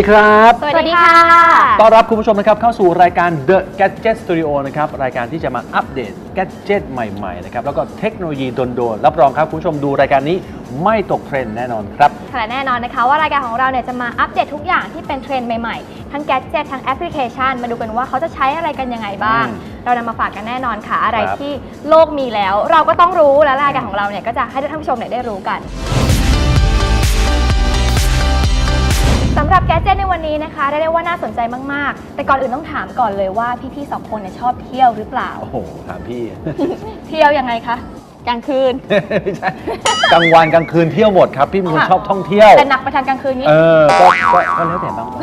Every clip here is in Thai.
วัสดีครับ สวัสดีค่ะ ต้อนรับคุณผู้ชมนะครับเข้าสู่รายการ The Gadget Studio นะครับ รายการที่จะมาอัปเดต gadget ใหม่ๆนะครับ แล้วก็เทคโนโลยีโดนๆ รับรองครับ คุณผู้ชมดูรายการนี้ไม่ตกเทรนด์แน่นอนครับ ค่ะแน่นอนนะคะว่ารายการของเราเนี่ยจะมาอัปเดตทุกอย่างที่เป็นเทรนด์ใหม่ๆ ทั้งแกดเจิตทั้งแอปพลิเคชัน มาดูกันว่าเขาจะใช้อะไรกันยังไงบ้างอืมเรานำมาฝากกันแน่นอนค่ะ อะไรครับ ที่โลกมีแล้ว เราก็ต้องรู้และรายการของเราเนี่ยก็จะให้ท่านผู้ชมเนี่ยได้รู้กัน สำหรับแกดเจิตในวันนี้นะคะได้ได้ว่าน่าสนใจมาก ๆ แต่ก่อนอื่นต้องถามก่อนเลยว่าพี่ๆสองคนเนี่ยชอบเที่ยวหรือเปล่า โอ้โหถามพี่ เที่ยวยังไงคะ กลางคืน ไม่ใช่กลางวันกลางคืนเที่ยวหมดครับ พี่เป็นคนค่ะ ชอบท่องเที่ยว แต่หนักไปทางกลางคืนนี้ เออก็ก็ก็แล้วแต่บางวัน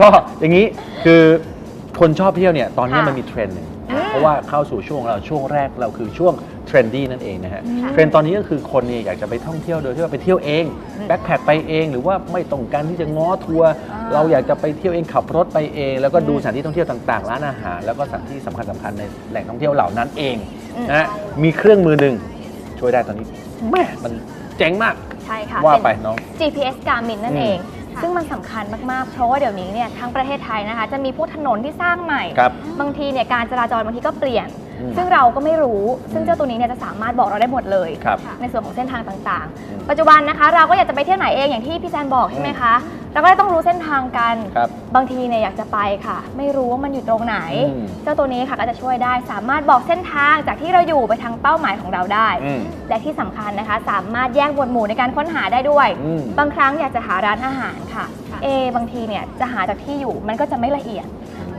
ก็อย่างนี้คือคนชอบเที่ยวเนี่ยตอนนี้ค่ะมันมีเทรนด์หนึ่งอืมเพราะว่าเข้าสู่ช่วงเราช่วงแรกเราคือช่วง เทรนดี้นั่นเองนะฮะค่ะเทรนด์ตอนนี้ก็คือคนเนี่ยอยากจะไปท่องเที่ยวโดยที่ว่าไปเที่ยวเองแบ็คแพคไปเอง หรือว่าไม่ต้องการที่จะง้อทัวร์อ่าเราอยากจะไปเที่ยวเองขับรถไปเอง แล้วก็ดูอืมสถานที่ท่องเที่ยวต่างๆ ร้านอาหาร แล้วก็สถานที่สำคัญสคัญๆในแหล่งท่องเที่ยวเหล่านั้นเองอืมนะฮะมีเครื่องมือหนึ่งช่วยได้ตอนนี้แม่มันเจ๋งมากใช่ค่ะว่าไปเนน้อง GPS Garmin นั่นอืมเองซึ่งมันสำคัญมาก ๆ เพราะว่าเดี๋ยวนี้เนี่ยทั้งประเทศไทยนะคะ จะมีพวกถนนที่สร้างใหม่ครับบางทีเนี่ยการจราจรบางทีก็เปลี่ยนอืมซึ่งเราก็ไม่รู้ ซึ่งเจ้าตัวนี้เนี่ยจะสามารถบอกเราได้หมดเลย ครับ ในส่วนของเส้นทางต่างอืมๆปัจจุบันนะคะ เราก็อยากจะไปเที่ยวไหนเองอย่างที่พี่แซนบอกใช่ไหมคะ เราก็เลยต้องรู้เส้นทางกัน ครับบางทีเนี่ยอยากจะไปค่ะ ไม่รู้ว่ามันอยู่ตรงไหน อืมเจ้าตัวนี้ค่ะก็จะช่วยได้ สามารถบอกเส้นทางจากที่เราอยู่ไปทางเป้าหมายของเราได้ อืมและที่สำคัญนะคะ สามารถแยกหมวดหมู่ในการค้นหาได้ด้วย อืม บางครั้งอยากจะหาร้านอาหารค่ะ เอบางทีเนี่ยจะหาจากที่อยู่มันก็จะไม่ละเอียด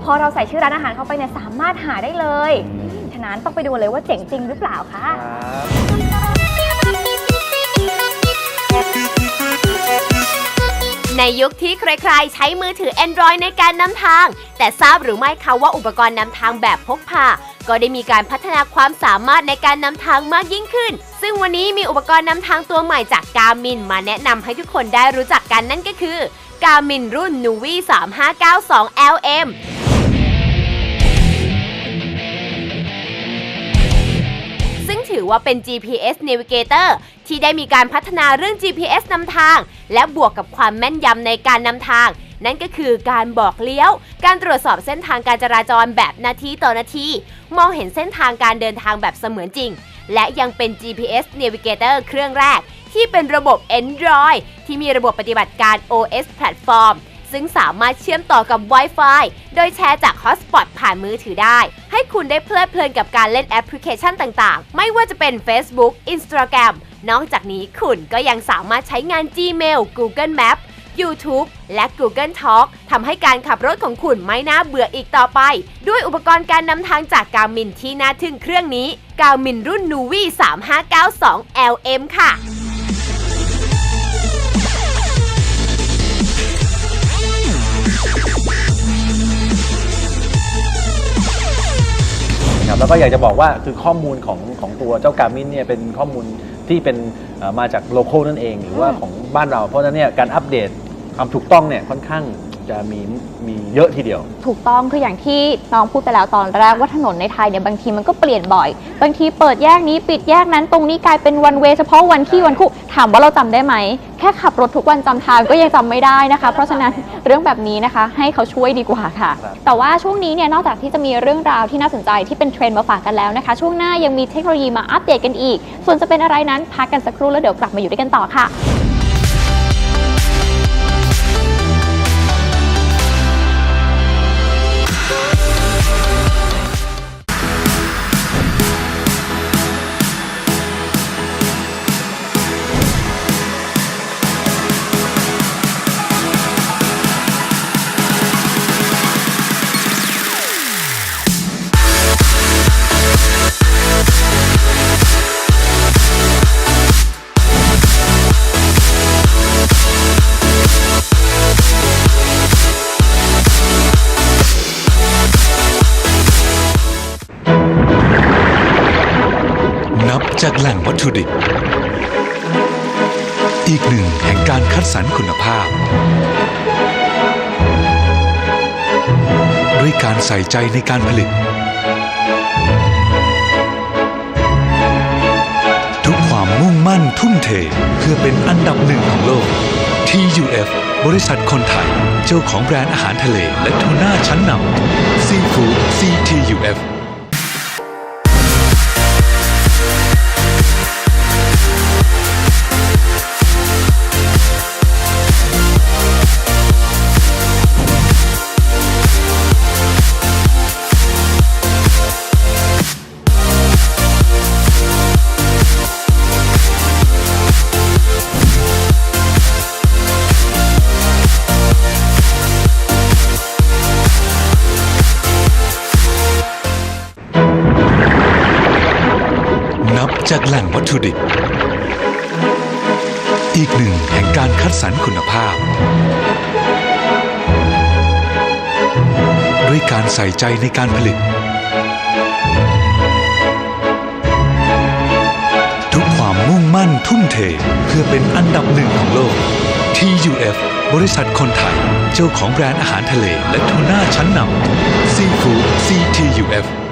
พอเราใส่ชื่อร้านอาหารเข้าไปเนี่ยสามารถหาได้เลย ฉะนั้นต้องไปดูเลยว่าเจ๋งจริงหรือเปล่าคะ ในยุคที่ใครๆ ใช้มือถือ Android ในการนำทาง แต่ทราบหรือไม่คะว่าอุปกรณ์นำทางแบบพกพา ก็ได้มีการพัฒนาความสามารถในการนำทางมากยิ่งขึ้น ซึ่งวันนี้มีอุปกรณ์นำทางตัวใหม่จาก Garmin มาแนะนำให้ทุกคนได้รู้จักกันนั่นก็คือ Garmin รุ่น Nuvi 3592 LM ถือว่าเป็น GPS Navigator ที่ได้มีการพัฒนาเรื่อง GPS นำทาง และบวกกับความแม่นยำในการนำทาง นั่นก็คือการบอกเลี้ยว การตรวจสอบเส้นทางการจราจรแบบนาทีต่อนาที มองเห็นเส้นทางการเดินทางแบบเสมือนจริง และยังเป็น GPS Navigator เครื่องแรก ที่เป็นระบบ Android ที่มีระบบปฏิบัติการ OS Platform ซึ่งสามารถเชื่อมต่อกับ Wi-Fi โดยแชร์จากฮอตสปอตผ่านมือถือได้ ให้คุณได้เพลิดเพลินกับการเล่นแอปพลิเคชันต่างๆ ไม่ว่าจะเป็น Facebook Instagram นอกจากนี้คุณก็ยังสามารถใช้งาน Gmail Google Map YouTube และ Google Talk ทำให้การขับรถของคุณไม่น่าเบื่ออีกต่อไป ด้วยอุปกรณ์การนำทางจาก Garmin ที่น่าทึ่งเครื่องนี้ Garmin รุ่น Nuvi 3592 LM ค่ะ ครับแล้วก็อยากจะบอกว่าคือข้อมูลของของตัวเจ้าการมินเนี่ยเป็นข้อมูลที่เป็นเอ่อมาจากโลเคอลนั่นเอง หรือว่าของบ้านเราเพราะฉะนั้นเนี่ยการอัปเดตความถูกต้องเนี่ยค่อนข้าง จะมีมีเยอะทีเดียว ถูกต้องคืออย่างที่น้องพูดไปแล้วตอนแรกว่าถนนในไทยเนี่ยบางทีมันก็เปลี่ยนบ่อย บางทีเปิดแยกนี้ปิดแยกนั้นตรงนี้กลายเป็นวันเวเฉพาะวันขี้วันคู่ถามว่าเราจำได้ไหม แค่ขับรถทุกวันจำทางก็ยังจำไม่ได้นะคะ เพราะฉะนั้นเรื่องแบบนี้นะคะ ให้เขาช่วยดีกว่าค่ะครับแต่ว่าช่วงนี้เนี่ยนอกจากที่จะมีเรื่องราวที่น่าสนใจที่เป็นเทรนด์มาฝากกันแล้วนะคะ ช่วงหน้ายังมีเทคโนโลยีมาอัปเดตกันอีก ส่วนจะเป็นอะไรนั้นพักกันสักครู่แล้วเดี๋ยวกลับมาอยู่ด้วยกันต่อค่ะ จากแหล่งวัตถุดิบ อีกหนึ่งแห่งการคัดสรรคุณภาพ ด้วยการใส่ใจในการผลิต ทุกความมุ่งมั่นทุ่มเทเพื่อเป็นอันดับหนึ่งของโลก TUF บริษัทคนไทย เจ้าของแบรนด์อาหารทะเลและทูน่าชั้นนำซีฟู้ด CTUF จากแหล่งวัตถุดิบ อีกหนึ่งแห่งการคัดสรรคุณภาพ ด้วยการใส่ใจในการผลิต ทุกความมุ่งมั่นทุ่มเทเพื่อเป็นอันดับหนึ่งของโลก TUF บริษัทคนไทย เจ้าของแบรนด์อาหารทะเลและทูน่าชั้นนำซีฟู้ด CTUF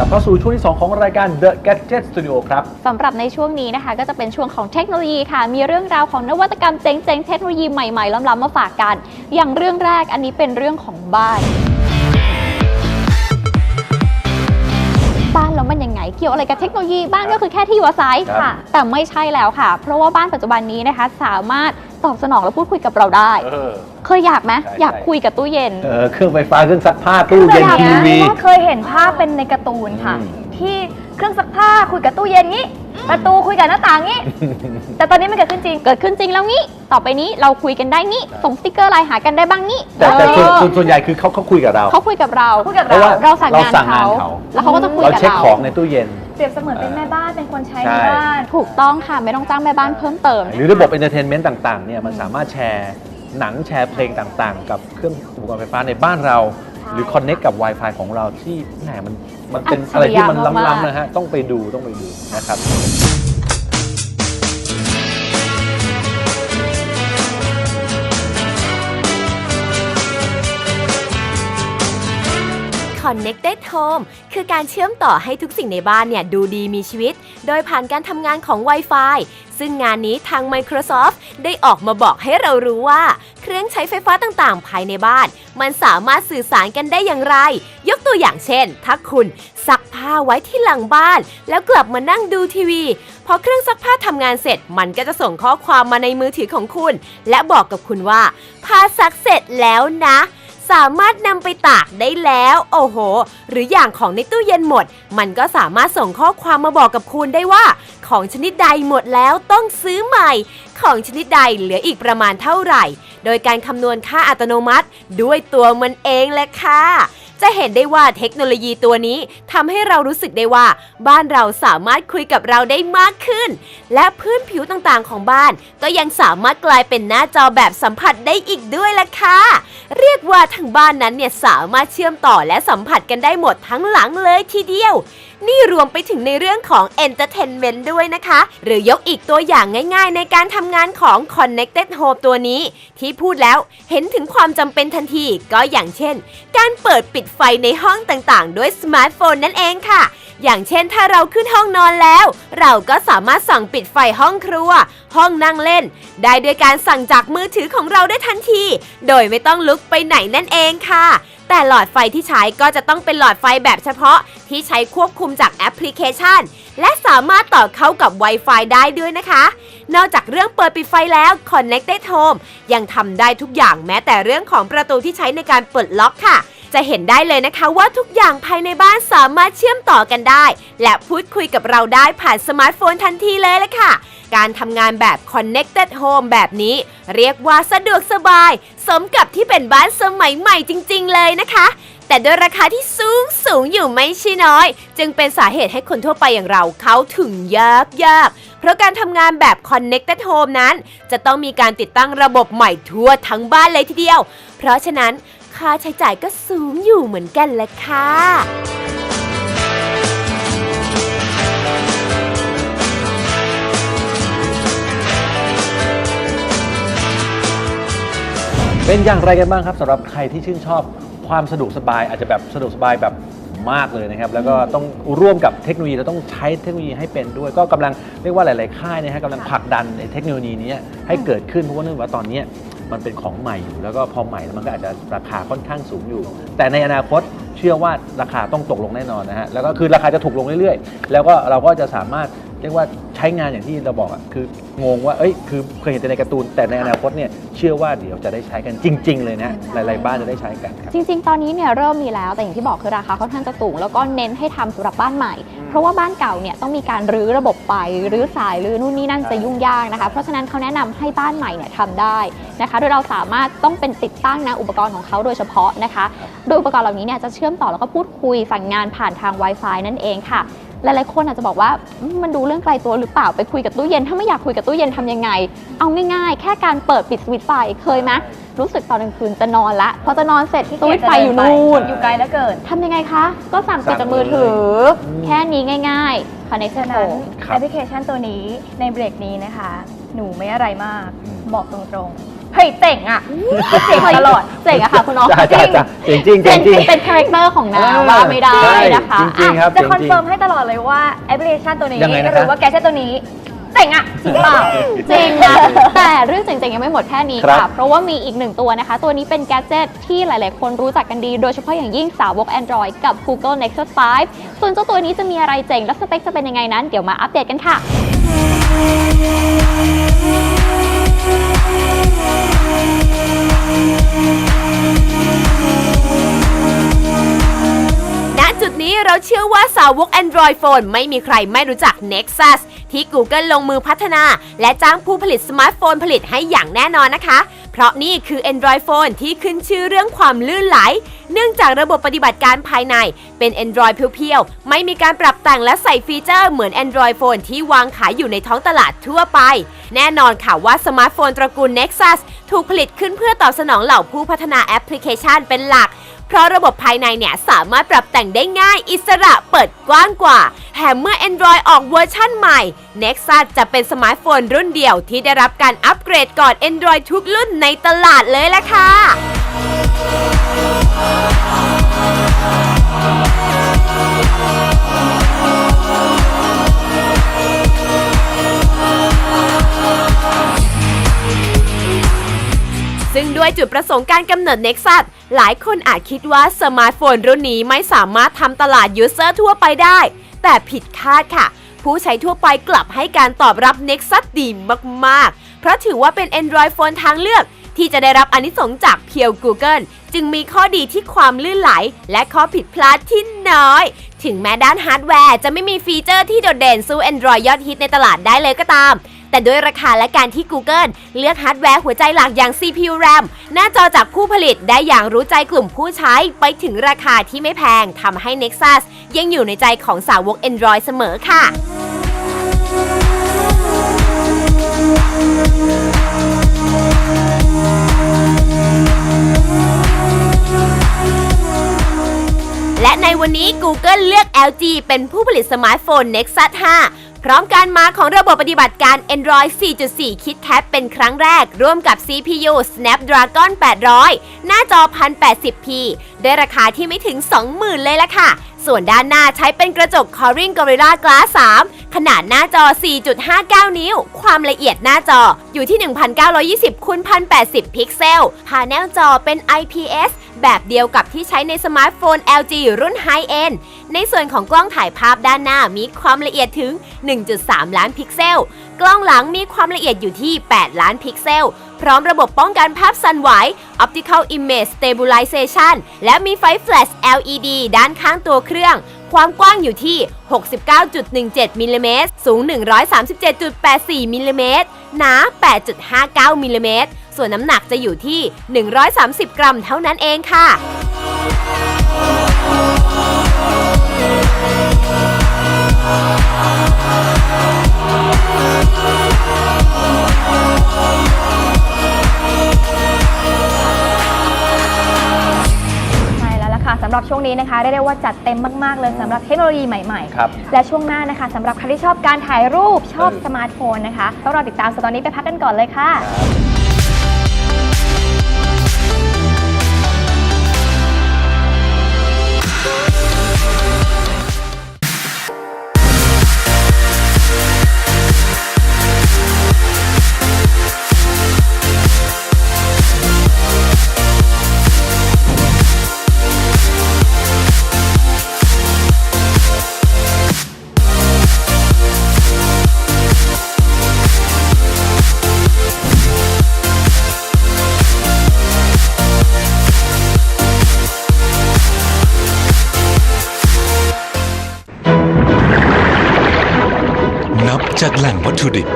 กลับเข้าสู่ช่วงที่ 2 ของรายการ The Gadget Studio ครับ สำหรับในช่วงนี้นะคะ ก็จะเป็นช่วงของเทคโนโลยีค่ะ มีเรื่องราวของนวัตกรรมเจ๋งๆ เทคโนโลยีใหม่ๆ ล้ำๆมาฝากกัน อย่างเรื่องแรกอันนี้เป็นเรื่องของบ้าน บ้านแล้วมันยังไง เกี่ยวอะไรกับเทคโนโลยีบ้านก็คือแค่ที่อยู่อาศัยครับค่ะ แต่ไม่ใช่แล้วค่ะ เพราะว่าบ้านปัจจุบันนี้นะคะ สามารถตอบสนองและพูดคุยกับเราได้ เออ เคยอยากไหมใช่อยากใช่ คุยกับตู้เย็น เออเครื่องไฟฟ้าเครื่องซักผ้าตู้เย็นแบบทีนี้วีว่าเคยเห็นภาพเป็นในการ์ตูนค่ะ อืม ที่เครื่องซักผ้าคุยกับตู้เย็นงี้ ประตูคุยกับหน้าต่างงี้ แต่ตอนนี้มันเกิดขึ้นจริง เกิดขึ้นจริงแล้วงี้ ต่อไปนี้เราคุยกันได้งี้ ส่งสติกเกอร์ไลน์หากันได้บ้างงี้แต่แต่ส่วนเออส่วนส่วนใหญ่คือเขาเขาคุยกับเรา เขาคุยกับเรา คุยกับเพราะว่าเราสั่งเรางานสั่งงานเขาเขา แล้วเขาก็จะคุยเรากับเช็คเรา ของในตู้เย็น เปรียบเสมือนเป็นแม่บ้านเป็นคนใช้ใช่ในบ้าน ถูกต้องค่ะ ไม่ต้องจ้างแม่บ้านเพิ่มเติม หรือระบบเอนเตอร์เทนเมนต์ต่างๆเนี่ยมันสามารถแชร์หนังแชร์เพลงต่างๆ กับเครื่องอุปกรณ์ไฟฟ้าในบ้านเรา หรือคอนเน็กกับ Wi-Fi ของเราที่แหมมัน มันเป็นอัจฉริยะอะไรที่มันมากๆล้ำๆนะฮะต้องไปดูต้องไปดูนะครับ Connected Home คือการเชื่อมต่อให้ทุกสิ่งในบ้านเนี่ยดูดีมีชีวิต โดยผ่านการทำงานของ Wi-Fi ซึ่งงานนี้ทาง Microsoft ได้ออกมาบอกให้เรารู้ว่า เครื่องใช้ไฟฟ้าต่างๆ ภายในบ้าน มันสามารถสื่อสารกันได้อย่างไร ยกตัวอย่างเช่น ถ้าคุณซักผ้าไว้ที่หลังบ้าน แล้วกลับมานั่งดูทีวี พอเครื่องซักผ้าทำงานเสร็จ มันก็จะส่งข้อความมาในมือถือของคุณ และบอกกับคุณว่าผ้าซักเสร็จแล้วนะ สามารถนำไปตากได้แล้ว โอ้โห หรืออย่างของในตู้เย็นหมด มันก็สามารถส่งข้อความมาบอกกับคุณได้ว่า ของชนิดใดหมดแล้วต้องซื้อใหม่ ของชนิดใดเหลืออีกประมาณเท่าไหร่ โดยการคำนวณค่าอัตโนมัติด้วยตัวมันเองแหละค่ะ จะเห็นได้ว่าเทคโนโลยีตัวนี้ทำให้เรารู้สึกได้ว่า บ้านเราสามารถคุยกับเราได้มากขึ้น และพื้นผิวต่างๆของบ้าน ก็ยังสามารถกลายเป็นหน้าจอแบบสัมผัสได้อีกด้วยล่ะค่ะ เรียกว่าทั้งบ้านนั้นเนี่ยสามารถเชื่อมต่อและสัมผัสกันได้หมดทั้งหลังเลยทีเดียว นี่รวมไปถึงในเรื่องของ Entertainment ด้วยนะคะ หรือยกอีกตัวอย่างง่ายๆ ในการทำงานของ Connected Home ตัวนี้ ที่พูดแล้วเห็นถึงความจำเป็นทันทีก็อย่างเช่น การเปิดปิดไฟในห้องต่างๆ ด้วยสมาร์ทโฟนนั่นเองค่ะ อย่างเช่นถ้าเราขึ้นห้องนอนแล้ว เราก็สามารถสั่งปิดไฟห้องครัว ห้องนั่งเล่น ได้ด้วยการสั่งจากมือถือของเราได้ทันที โดยไม่ต้องลุกไปไหนนั่นเองค่ะ แต่หลอดไฟที่ใช้ก็จะต้องเป็นหลอดไฟแบบเฉพาะ ที่ใช้ควบคุมจากแอปพลิเคชัน และสามารถต่อเข้ากับ Wi-Fi ได้ด้วยนะคะ นอกจากเรื่องเปิดปิดไฟแล้ว Connected Home ยังทำได้ทุกอย่างแม้แต่เรื่องของประตูที่ใช้ในการเปิดล็อกค่ะ จะเห็นได้เลยนะคะว่าทุกอย่างภายในบ้านสามารถเชื่อมต่อกันได้ และพูดคุยกับเราได้ผ่านสมาร์ทโฟนทันทีเลยละค่ะ การทำงานแบบ Connected Home แบบนี้ เรียกว่าสะดวกสบาย สมกับที่เป็นบ้านสมัยใหม่จริง ๆ เลยนะคะ แต่ด้วยราคาที่สูงสูงอยู่ไม่ใช่น้อย จึงเป็นสาเหตุให้คนทั่วไปอย่างเราเข้าถึงยากยากเพราะการทำงานแบบ Connected Home นั้น จะต้องมีการติดตั้งระบบใหม่ทั่วทั้งบ้านเลยทีเดียว เพราะฉะนั้น ค่าใช้จ่ายก็สูงอยู่เหมือนกันแหละค่ะเป็นอย่างไรกันบ้างครับสำหรับใครที่ชื่นชอบความสะดวกสบาย อาจจะแบบสะดวกสบายแบบมากเลยนะครับ แล้วก็ต้องร่วมกับเทคโนโลยีแล้วต้องใช้เทคโนโลยีให้เป็นด้วย ก็กำลังเรียกว่าหลาย ๆ ค่ายนะฮะกำลังผลักดันในเทคโนโลยีนี้ให้เกิดขึ้นเพราะว่าเนื่องจากว่าตอนนี้ มันเป็นของใหม่อยู่ แล้วก็พอใหม่แล้วมันก็อาจจะราคาค่อนข้างสูงอยู่ แต่ในอนาคตเชื่อว่าราคาต้องตกลงแน่นอนนะฮะแล้วก็คือราคาจะถูกลงเรื่อยๆ แล้วก็เราก็จะสามารถ เรียกว่าใช้งานอย่างที่เราบอกอะคืองงว่าเอ้ยคือเคยเห็นแต่ในการ์ตูนแต่ในอนาคตเนี่ยเชื่อว่าเดี๋ยวจะได้ใช้กันจริง ๆ เลยนะหลายๆบ้านจะได้ใช้กันครับ จริง ๆ ตอนนี้เนี่ยเริ่มมีแล้วแต่อย่างที่บอกคือราคาค่อนข้างจะสูงแล้วก็เน้นให้ทำสำหรับบ้านใหม่ เพราะว่าบ้านเก่าเนี่ยต้องมีการรื้อระบบไฟรื้อสายรื้อนู่นนี่นั่นจะยุ่งยากนะคะเพราะฉะนั้นเขาแนะนำให้บ้านใหม่เนี่ยทำได้นะคะ โดยเราสามารถต้องเป็นติดตั้งนะอุปกรณ์ของเขาโดยเฉพาะนะคะ โดยอุปกรณ์เหล่านี้เนี่ยจะเชื่อมต่อแล้วก็พูดคุยสั่งงานผ่านทาง Wi-Fi นั่นเองค่ะ หลายๆคนอาจจะบอกว่าอืมมันดูเรื่องไกลตัวหรือเปล่าไปคุยกับตู้เย็น ถ้าไม่อยากคุยกับตู้เย็นทำยังไง เอาง่ายๆ แค่การเปิดปิดสวิตช์ไฟเคยไหมรู้สึกตอนกลางคืนจะนอนละพอจะนอนเสร็จสวิตช์ไฟอยู่นู่นอยู่ไกลแล้วเกินทำยังไงคะ ก็สั่งปิดจากมือถือ แค่นี้ง่ายๆ Connect ฉะ to นั้น Home ครับแอปพลิเคชันตัวนี้ในเบรกนี้นะคะ หนูไม่อะไรมากอืมบอกตรงๆ เฮ้ยเจ๋งอะเจ๋งตลอดเจ๋งอะค่ะคุณน้องจ้าจ้าจ้าจริงจริงจเป็รินงจริงเป็นคาแรคเตอร์ของนางว่าไม่ได้ใช่นะคะจริงๆครับจะจริงๆคอนเฟิร์มให้ตลอดเลยว่าแอปพลิเคชันตัวนี้ยังไงนะคะหรือว่าแกจ็ตตัวนี้เจ๋งอะจริงเปล่าจริงนะแต่เรื่องเจ๋งๆ ยังไม่หมดแค่นี้ครัค่ะบเพราะว่ามีอีกหนึ่งตัวนะคะ ตัวนี้เป็นแกดเจิตที่หลายๆ คนรู้จักกันดี โดยเฉพาะอย่างยิ่งสาวก Android กับ Google Nexus 5 ส่วนเจ้าตัวนี้จะมีอะไรเจ๋ง และสเปคจะเป็นยังไงนั้น เดี๋ยวมาอัปเดตกันค่ะณ จุดนี้เราเชื่อว่าสาวก Android Phone ไม่มีใครไม่รู้จัก Nexus ที่ Google ลงมือพัฒนา และจ้างผู้ผลิตสมาร์ทโฟนผลิตให้อย่างแน่นอนนะคะ เพราะนี่คือ Android Phone ที่ขึ้นชื่อเรื่องความลื่นไหล เนื่องจากระบบปฏิบัติการภายในเป็น Android เพียวๆ ไม่มีการปรับแต่งและใส่ฟีเจอร์เหมือน Android Phone ที่วางขายอยู่ในท้องตลาดทั่วไป แน่นอนค่ะว่าสมาร์ทโฟนตระกูล Nexus ถูกผลิตขึ้นเพื่อตอบสนองเหล่าผู้พัฒนาแอปพลิเคชันเป็นหลัก เพราะระบบภายในเนี่ยสามารถปรับแต่งได้ง่าย อิสระเปิดกว้างกว่า แถมเมื่อ Android ออกเวอร์ชั่นใหม่ Nexus จะเป็นสมาร์ทโฟนรุ่นเดียวที่ได้รับการอัปเกรดก่อน Android ทุกรุ่นในตลาดเลยล่ะค่ะ ซึ่งด้วยจุดประสงค์การกำเนิด Nexus หลายคนอาจคิดว่าสมาร์ทโฟนรุ่นนี้ไม่สามารถทำตลาดยูเซอร์ทั่วไปได้ แต่ผิดคาดค่ะ ผู้ใช้ทั่วไปกลับให้การตอบรับ Nexus ดีมาก ๆ เพราะถือว่าเป็น Android Phone ทางเลือก ที่จะได้รับอนิสงจากเพียว Google จึงมีข้อดีที่ความลื่นไหล และข้อผิดพลาดที่น้อย ถึงแม้ด้านฮาร์ดแวร์จะไม่มีฟีเจอร์ที่โดดเด่นสู้ Android ยอดฮิตในตลาดได้เลยก็ตาม แต่ด้วยราคาและการที่ Google เลือกฮาร์ดแวร์หัวใจหลักอย่าง CPU RAM หน้าจอจากผู้ผลิตได้อย่างรู้ใจกลุ่มผู้ใช้ไปถึงราคาที่ไม่แพงทำให้ Nexus ยังอยู่ในใจของสาวก Android เสมอค่ะและในวันนี้ Google เลือก LG เป็นผู้ผลิตสมาร์ทโฟน Nexus 5 พร้อมการมาของระบบปฏิบัติการ Android 4.4 KitKat เป็นครั้งแรก ร่วมกับ CPU Snapdragon 800 หน้าจอ 1080p ด้วยราคาที่ไม่ถึง 20,000 เลยละค่ะ ส่วนด้านหน้าใช้เป็นกระจก Corning Gorilla Glass 3 ขนาดหน้าจอ 4.59 นิ้ว ความละเอียดหน้าจออยู่ที่ 1920คูณ1080 พิกเซลพาเนลจอเป็น IPS แบบเดียวกับที่ใช้ในสมาร์ทโฟน LG รุ่น High End ในส่วนของกล้องถ่ายภาพด้านหน้ามีความละเอียดถึง 1.3 ล้านพิกเซล กล้องหลังมีความละเอียดอยู่ที่ 8 ล้านพิกเซล พร้อมระบบป้องกันภาพสั่นไหว Optical Image Stabilization และมีไฟแฟลช LED ด้านข้างตัวเครื่อง ความกว้างอยู่ที่ 69.17มิลลิเมตรสูง 137.84มิลลิเมตรหนา 8.59มิลลิเมตรส่วนน้ำหนักจะอยู่ที่ 130 กรัมเท่านั้นเองค่ะ ช่วงนี้นะคะได้เรียกว่าจัดเต็มมาก ๆ เลยสำหรับเทคโนโลยีใหม่ครับ ๆ และช่วงหน้านะคะสำหรับใครที่ชอบการถ่ายรูปชอบเออ สมาร์ทโฟนนะคะต้องรอติดตามส่วนตอนนี้ไปพักกันก่อนเลยค่ะจาก วัตถุดิบ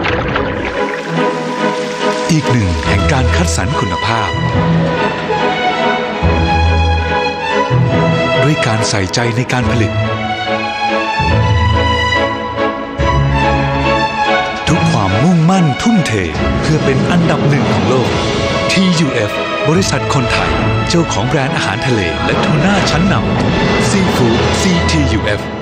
อีกหนึ่งแห่งการคัดสรรคุณภาพ ด้วยการใส่ใจในการผลิต ทุกความมุ่งมั่นทุ่มเทเพื่อเป็นอันดับหนึ่งของโลก TUF บริษัทคนไทย เจ้าของแบรนด์อาหารทะเลและทูน่าชั้นนำ Seafood CTUF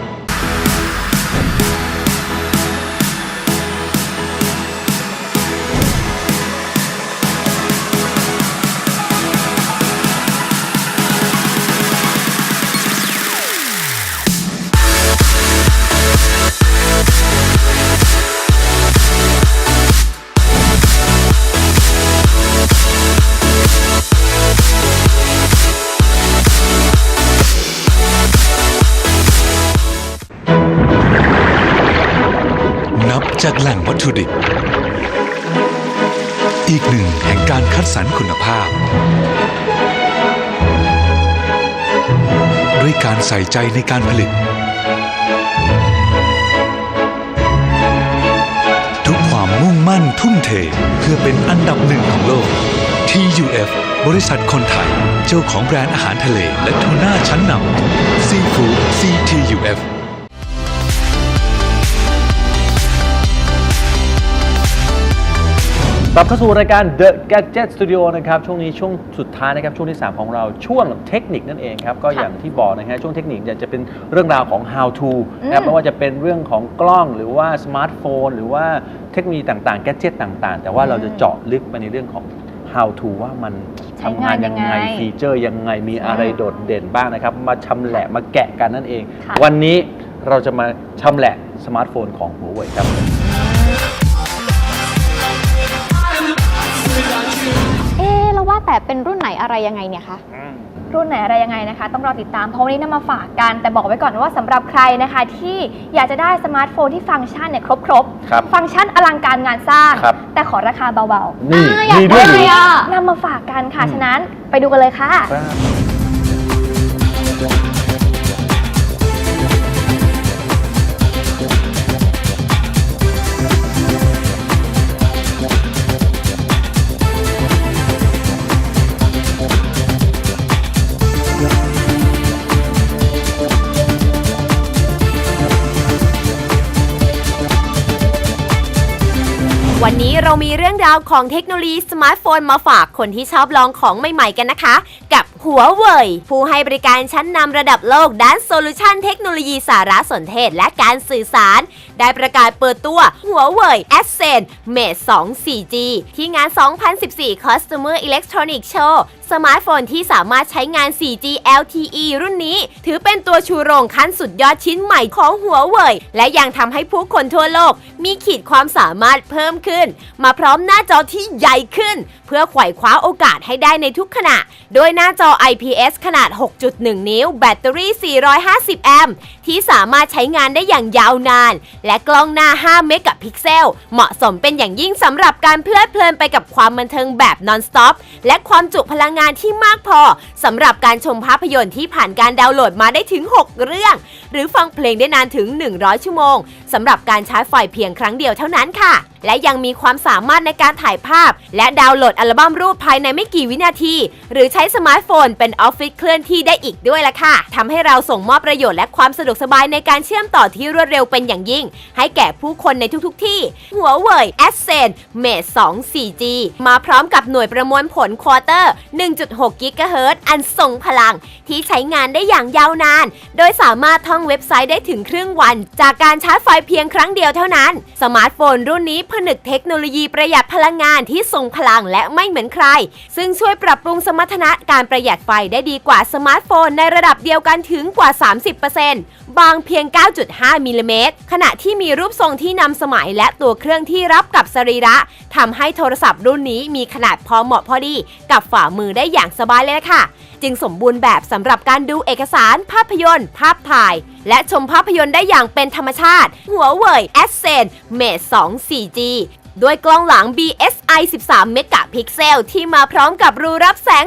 ใจในการผลิต ทุกความมุ่งมั่นทุ่มเทเพื่อเป็นอันดับหนึ่งของโลก TUF บริษัทคนไทย เจ้าของแบรนด์อาหารทะเลและทูน่าชั้นนำ Seafood CTUF กลับเข้าสู่รายการ The Gadget Studio นะครับ ช่วงนี้ช่วงสุดท้ายนะครับ ช่วงที่ 3 ของเราช่วงเทคนิคนั่นเองครับ ก็อย่างที่บอกนะฮะช่วงเทคนิคเนี่ยจะเป็นเรื่องราวของ how to นะครับอืมไม่ว่าจะเป็นเรื่องของกล้องหรือว่าสมาร์ทโฟน หรือว่าเทคโนโลยีต่างๆ แกจิตต่างๆ แต่ว่าเราจะเจาะลึกไปในเรื่องของ how to ว่ามันใช้ทำงานยังไงงานยังไงฟีเจอร์ยังไงมีอะไรโดดเด่นบ้างนะครับ มาชำแหละมาแกะกันนั่นเองค่ะวันนี้เราจะมาชำแหละสมาร์ทโฟนของหัวเว่ยครับ เอ๊ะแล้วว่าแต่เป็นรุ่นไหนอะไรยังไงเนี่ยคะ รุ่นไหนอะไรยังไงนะคะ ต้องรอติดตามเพราะวันนี้นำมาฝากกันแต่บอกไว้ก่อนว่าสำหรับใครนะคะ ที่อยากจะได้สมาร์ทโฟนที่ฟังก์ชันเนี่ยครบครบๆครับฟังก์ชันอลังการงานสร้างครับแต่ขอราคาเบานี่อ่าอยากมีด้วยหได้รืออะๆนำมาฝากกันค่ะฉะนั้นไปดูกันเลยค่ะ ครับวันนี้เรามีเรื่องราวของเทคโนโลยีสมาร์ทโฟนมาฝากคนที่ชอบลองของใหม่ๆกันนะคะ กับหัวเว่ยผู้ให้บริการชั้นนำระดับโลกด้านโซลูชันเทคโนโลยีสารสนเทศและการสื่อสาร ได้ประกาศเปิดตัวหัวเว่ย a s c e n Mate 2 4G ที่งาน 2014 Customer Electronic Show สมาร์ทโฟนที่สามารถใช้งาน 4G LTE รุ่นนี้ ถือเป็นตัวชูโรงขั้นสุดยอดชิ้นใหม่ของหัวเว่ยและยังทำให้ผู้คนทั่วโลก มีขีดความสามารถเพิ่มขึ้น มาพร้อมหน้าจอที่ใหญ่ขึ้น เพื่อไขว่คว้าโอกาสให้ได้ในทุกขณะ โดยหน้าจอ IPS ขนาด 6.1 นิ้ว แบตเตอรี่ 450 แอมป์ที่สามารถใช้งานได้อย่างยาวนาน และกล้องหน้า 5 เมกะพิกเซล เหมาะสมเป็นอย่างยิ่งสำหรับการเพลิดเพลินไปกับความบันเทิงแบบ non-stop และความจุพลังงานที่มากพอสำหรับการชมภาพยนตร์ที่ผ่านการดาวน์โหลดมาได้ถึง 6 เรื่อง หรือฟังเพลงได้นานถึง 100 ชั่วโมงสำหรับการชาร์จไฟเพียงครั้งเดียวเท่านั้นค่ะ และยังมีความสามารถในการถ่ายภาพ และดาวน์โหลดอัลบั้มรูปภายในไม่กี่วินาที หรือใช้สมาร์ทโฟนเป็นออฟฟิศเคลื่อนที่ได้อีกด้วยล่ะค่ะทำให้เราส่งมอบประโยชน์และความสะดวกสบายในการเชื่อมต่อที่รวดเร็วเป็นอย่างยิ่ง ให้แก่ผู้คนในทุกๆ ที่ หัวเว่ย a s c e n Mate 2 4G มาพร้อมกับหน่วยประมวลผลควอเตอร์ 1.6 กิกะเฮิรตซ์อันทรงพลัง ที่ใช้งานได้อย่างยาวนาน โดยสามารถท่องเว็บไซต์ได้ถึงครึ่งวัน จากการชาร์จไฟเพียงครั้งเดียวเท่านั้น สมาร์ทโฟนรุ่นนี้ผนึกเทคโนโลยีประหยัดพลังงานที่ทรงพลังและไม่เหมือนใคร ซึ่งช่วยปรับปรุงสมรรถนะการประหยัดไฟได้ดีกว่าสมาร์ทโฟนในระดับเดียวกันถึงกว่า 30%บางเพียง 9.5 มิลลิเมตร ขณะที่มีรูปทรงที่นำสมัยและตัวเครื่องที่รับกับสรีระทำให้โทรศัพท์รุ่นนี้มีขนาดพอเหมาะพอดี กับฝ่ามือได้อย่างสบายเลยล่ะค่ะ จึงสมบูรณ์แบบสำหรับการดูเอกสาร ภาพยนตร์ ภาพถ่าย และชมภาพยนตร์ได้อย่างเป็นธรรมชาติ หัวเว่ย a s c e n Mate 2 4G ด้วยกล้องหลัง BSI 13 เมกะพิกเซล ที่มาพร้อมกับรูรับแสง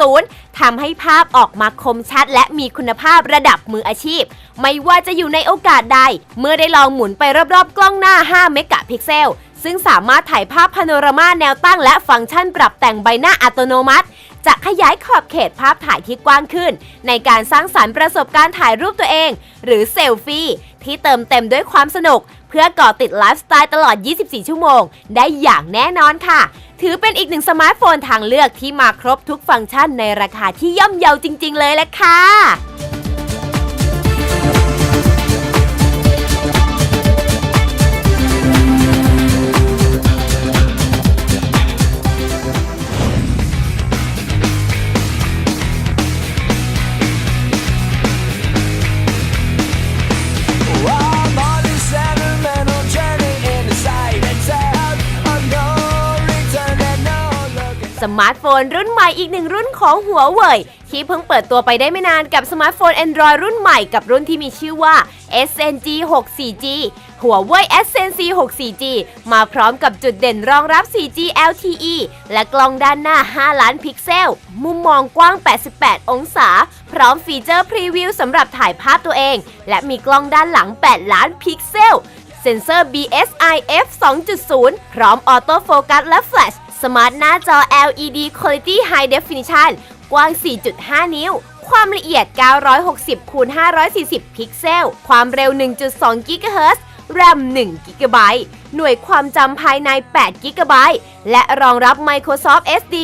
2.0 ทำให้ภาพออกมาคมชัดและมีคุณภาพระดับมืออาชีพ ไม่ว่าจะอยู่ในโอกาสใด เมื่อได้ลองหมุนไปรอบๆ กล้องหน้า 5 เมกะพิกเซล ซึ่งสามารถถ่ายภาพพาโนรามาแนวตั้งและฟังก์ชันปรับแต่งใบหน้าอัตโนมัติ จะขยายขอบเขตภาพถ่ายที่กว้างขึ้น ในการสร้างสรรค์ประสบการณ์ถ่ายรูปตัวเอง หรือเซลฟี่ ที่เติมเต็มด้วยความสนุก เพื่อก่อติดไลฟ์สไตล์ตลอด 24 ชั่วโมง ได้อย่างแน่นอนค่ะ ถือเป็นอีกหนึ่งสมาร์ทโฟนทางเลือกที่มาครบทุกฟังก์ชันในราคาที่ย่อมเยาจริง ๆ เลยแหละค่ะ สมาร์ทโฟนรุ่นใหม่อีกหนึ่งรุ่นของหัวเว่ยที่เพิ่งเปิดตัวไปได้ไม่นานกับสมาร์ทโฟน Android รุ่นใหม่กับรุ่นที่มีชื่อว่า SNG 6 4G หัวเว่ย SNC 6 4G มาพร้อมกับจุดเด่นรองรับ 4G LTE และกล้องด้านหน้า 5 ล้านพิกเซล มุมมองกว้าง 88 องศา พร้อมฟีเจอร์พรีวิวสำหรับถ่ายภาพตัวเอง และมีกล้องด้านหลัง 8 ล้านพิกเซล เซ็นเซอร์ BSI f 2.0 พร้อมออโต้โฟกัสและแฟลช สมาร์ทหน้าจอ LED Quality High Definition กว้าง 4.5 นิ้ว ความละเอียด 960คูณ540 พิกเซล ความเร็ว 1.2กิกะเฮิรตซ์ RAM 1กิกะไบต์หน่วยความจำภายใน8กิกะไบต์และรองรับ Microsoft SD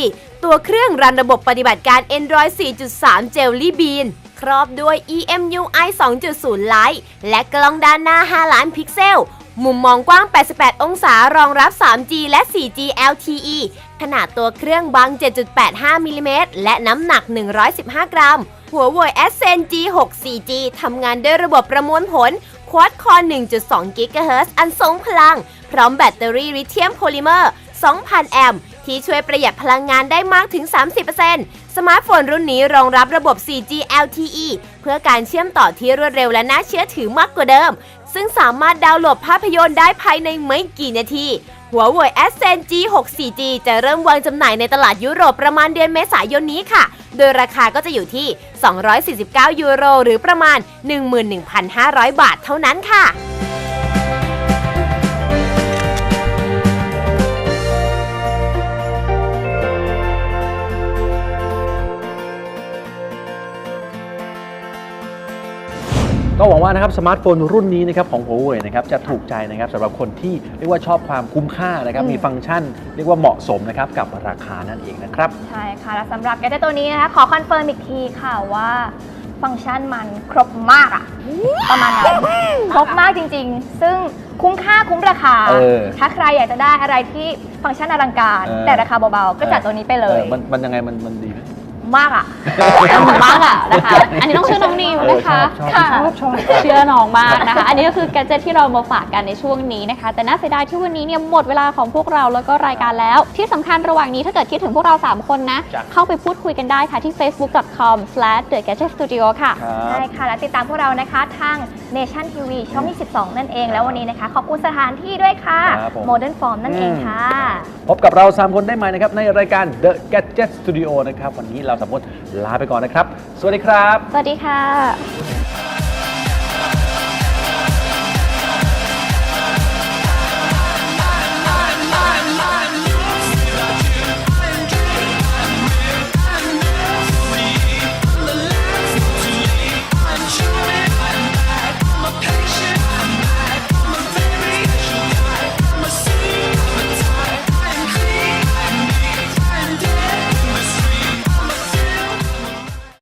ตัวเครื่องรันระบบปฏิบัติการ Android 4.3 Jelly Bean ครอบด้วย EMUI 2.0 Lite และกล้องด้านหน้า 5 ล้านพิกเซล มุมมองกว้าง 88 องศารองรับ 3G และ 4G LTE ขนาดตัวเครื่องบาง 7.85 มิลลิเมตร และน้ำหนัก 115 กรัม หัวเว่ย Ascend G6 4G ทำงานด้วยระบบประมวลผล Quad Core 1.2 GHz อันทรงพลัง พร้อมแบตเตอรี่ลิเธียมโพลิเมอร์ 2,000 แอมป์ที่ช่วยประหยัดพลังงานได้มากถึง 30%สมาร์ทโฟนรุ่นนี้รองรับระบบ 4G LTE เพื่อการเชื่อมต่อที่รวดเร็วและน่าเชื่อถือมากกว่าเดิม ซึ่งสามารถดาวน์โหลดภาพยนตร์ได้ภายในไม่กี่นาที หัวเว่ย Ascend G6 4G จะเริ่มวางจำหน่ายในตลาดยุโรปประมาณเดือนเมษายนนี้ค่ะ โดยราคาก็จะอยู่ที่ 249 ยูโร หรือประมาณ 11,500 บาทเท่านั้นค่ะ ก็หวังว่านะครับสมาร์ทโฟนรุ่นนี้นะครับของ Huawei นะครับจะถูกใจนะครับสำหรับคนที่เรียกว่าชอบความคุ้มค่านะครับอืมมีฟังก์ชัน เรียกว่าเหมาะสมนะครับกับราคานั่นเองนะครับใช่ค่ะและสำหรับแกดเจตตัวนี้นะคะขอคอนเฟิร์มอีกทีค่ะว่าฟังก์ชันมันครบมากอะประมาณนั้นครบมากจริง ๆ ซึ่งคุ้มค่าคุ้มราคาเออถ้าใครอยากจะได้อะไรที่ฟังก์ชันอลังการเออแต่ราคาเบาๆ ก็จัดตัวนี้ไปเลยออมันมันยังไงมันมันดีไหม มากอะมากอะนะคะ อันนี้ต้องเชื่อน้องนิวนะคะเออชอบชอบชอบชอบเชื่อน้องมากนะคะ อันนี้ก็คือแกดเจิตที่เรามาฝากกันในช่วงนี้นะคะ แต่น่าเสียดายที่วันนี้เนี่ยหมดเวลาของพวกเราแล้วก็รายการแล้ว ที่สำคัญระหว่างนี้ถ้าเกิดคิดถึงพวกเรา 3 คนนะจ้ะเข้าไปพูดคุยกันได้ค่ะที่ facebook.com/thegadgetstudio ค่ะครัใช่บค่ะและติดตามพวกเรานะคะทาง Nation TV ช่อง 22 นั่นเอง แล้ววันนี้นะคะขอบคุณสถานที่ด้วยค่ะครับผม Modern Form นั่นเองค่ะ พบกับเรา 3 คนได้ใหม่นะครับในรายการ The Gadget Studio นะครับวันนี้เราสามคนลาไปก่อนนะครับ สวัสดีครับ สวัสดีค่ะ